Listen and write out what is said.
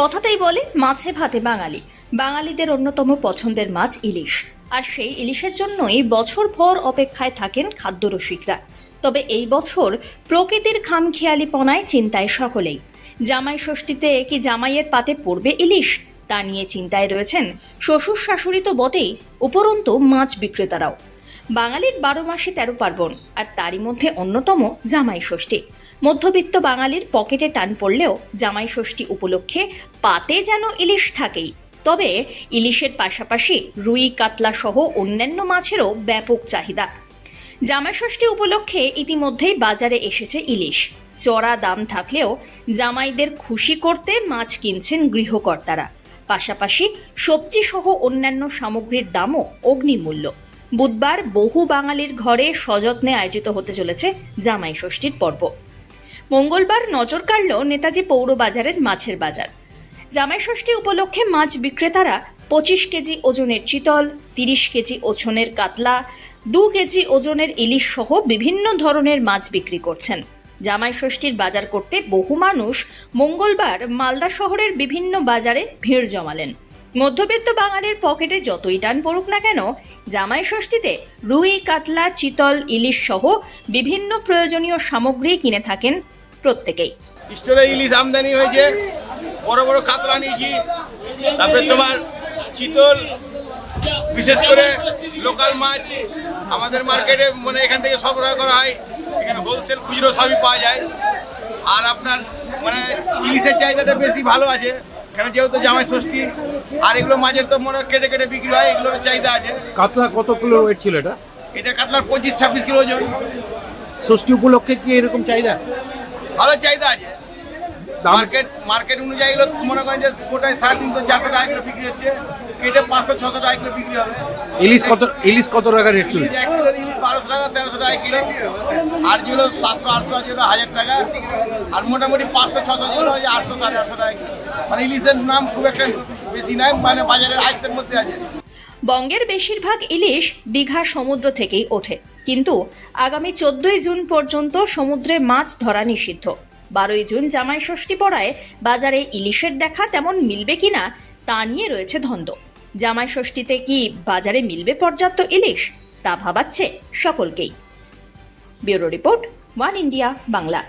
কথাতেই বলে মাছে ভাতে বাঙালি। বাঙালিদের অন্যতম পছন্দের মাছ ইলিশ। আর সেই ইলিশের জন্যই বছর ভর অপেক্ষায় থাকেন খাদ্যরসিকরা তবে এই বছর প্রকৃতির খামখেয়ালিপনায় চিন্তায় সকলেই। জামাই ষষ্ঠীতে কি জামাইয়ের পাতে পড়বে ইলিশ? তা নিয়ে চিন্তায় রয়েছেন শ্বশুর শাশুড়ি তো বটেই, উপরন্তু মাছ বিক্রেতারাও। বাঙালির বারো মাসে তেরো পার্বণ, আর তারই মধ্যে অন্যতম জামাই ষষ্ঠী। মধ্যবিত্ত বাঙালির পকেটে টান পড়লেও জামাই ষষ্ঠী উপলক্ষে পাতে যেন ইলিশ থাকেই। তবে ইলিশের পাশাপাশি রুই, কাতলা সহ অন্যান্য মাছেরও ব্যাপক চাহিদা। জামাই ষষ্ঠী উপলক্ষে ইতিমধ্যেই বাজারে এসেছে ইলিশ। চড়া দাম থাকলেও জামাইদের খুশি করতে মাছ কিনছেন গৃহকর্তারা। পাশাপাশি সবজি সহ অন্যান্য সামগ্রীর দামও অগ্নিমূল্য। বুধবার বহু বাঙালির ঘরে সযত্নে আয়োজিত হতে চলেছে জামাই ষষ্ঠীর পর্ব। মঙ্গলবার নজর কাড়ল নেতাজি পৌর বাজারের মাছের বাজার। জামাই ষষ্ঠী উপলক্ষে মাছ বিক্রেতারা পঁচিশ কেজি ওজনের চিতল, তিরিশ কেজি ওজনের কাতলা, দু কেজি ওজনের ইলিশ সহ বিভিন্ন ধরনের মাছ বিক্রি করছেন। জামাই ষষ্ঠীর বাজার করতে বহু মানুষ মঙ্গলবার মালদা শহরের বিভিন্ন বাজারে ভিড় জমালেন। মধ্যবিত্ত বাঙালির পকেটে যতই টান পড়ুক না কেন জামাই ষষ্ঠীতে রুই, কাতলা, চিতল, ইলিশ সহ বিভিন্ন প্রয়োজনীয় সামগ্রী কিনে থাকেন প্রত্যেকেই। স্টোরে ইলিশ আমদানি হয়েছে বড় বড় কাতলা নিয়েছি তারপরে তোমার চিতল বিশেষ করে লোকাল মাছ আমাদের মার্কেটে মানে এখান থেকে সরবরাহ করা হয় এখানে হোলসেল খুচরো সবই পাওয়া যায়। আর আপনার মানে ইলিশের চাহিদাটা বেশি ভালো আছে এখানে যেহেতু জামাই ষষ্ঠী আর এগুলো মাছের তো মনে হয় কেটে কেটে বিক্রি হয় এগুলোর চাহিদা আছে। কাতলা কত কিলো ওয়েট ছিল এটা? এটা কাতলার পঁচিশ ছাব্বিশ কিলো ওজন। ষষ্ঠী উপলক্ষে কি এরকম চাহিদা? ভালো চাহিদা আছে। মার্কেট মার্কেট অনুযায়ী মনে করেন যে গোটায় সাড়ে তিনশো চারশো টাকা কিলো বিক্রি হচ্ছে। কেটে পাঁচশো ছশো টাকা কিলো বিক্রি হবে। ইলিশ কত ইলিশ কত টাকা রেট চলছে? ইলিশ এক কিলো ইলিশ বারোশো টাকা তেরোশো টাকা কিলো। আর যেগুলো সাতশো আটশো আছে যেগুলো হাজার টাকা। আর মোটামুটি পাঁচশো ছশো যেগুলো আছে আটশো সাড়ে আটশো টাকা কিলো। মানে ইলিশের নাম খুব একটা বেশি নয় মানে বাজারের আয়ত্তের মধ্যে আছে। বঙ্গের বেশিরভাগ ইলিশ দীঘার সমুদ্র থেকেই ওঠে। কিন্তু আগামী চোদ্দই জুন পর্যন্ত সমুদ্রে মাছ ধরা নিষিদ্ধ। বারোই জুন জামাই ষষ্ঠী পড়ায় বাজারে ইলিশের দেখা তেমন মিলবে কিনা তা নিয়ে রয়েছে ধন্দ জামাই ষষ্ঠীতে কি বাজারে মিলবে পর্যাপ্ত ইলিশ? তা ভাবাচ্ছে সকলকেই। Bureau report, one India, Bangla.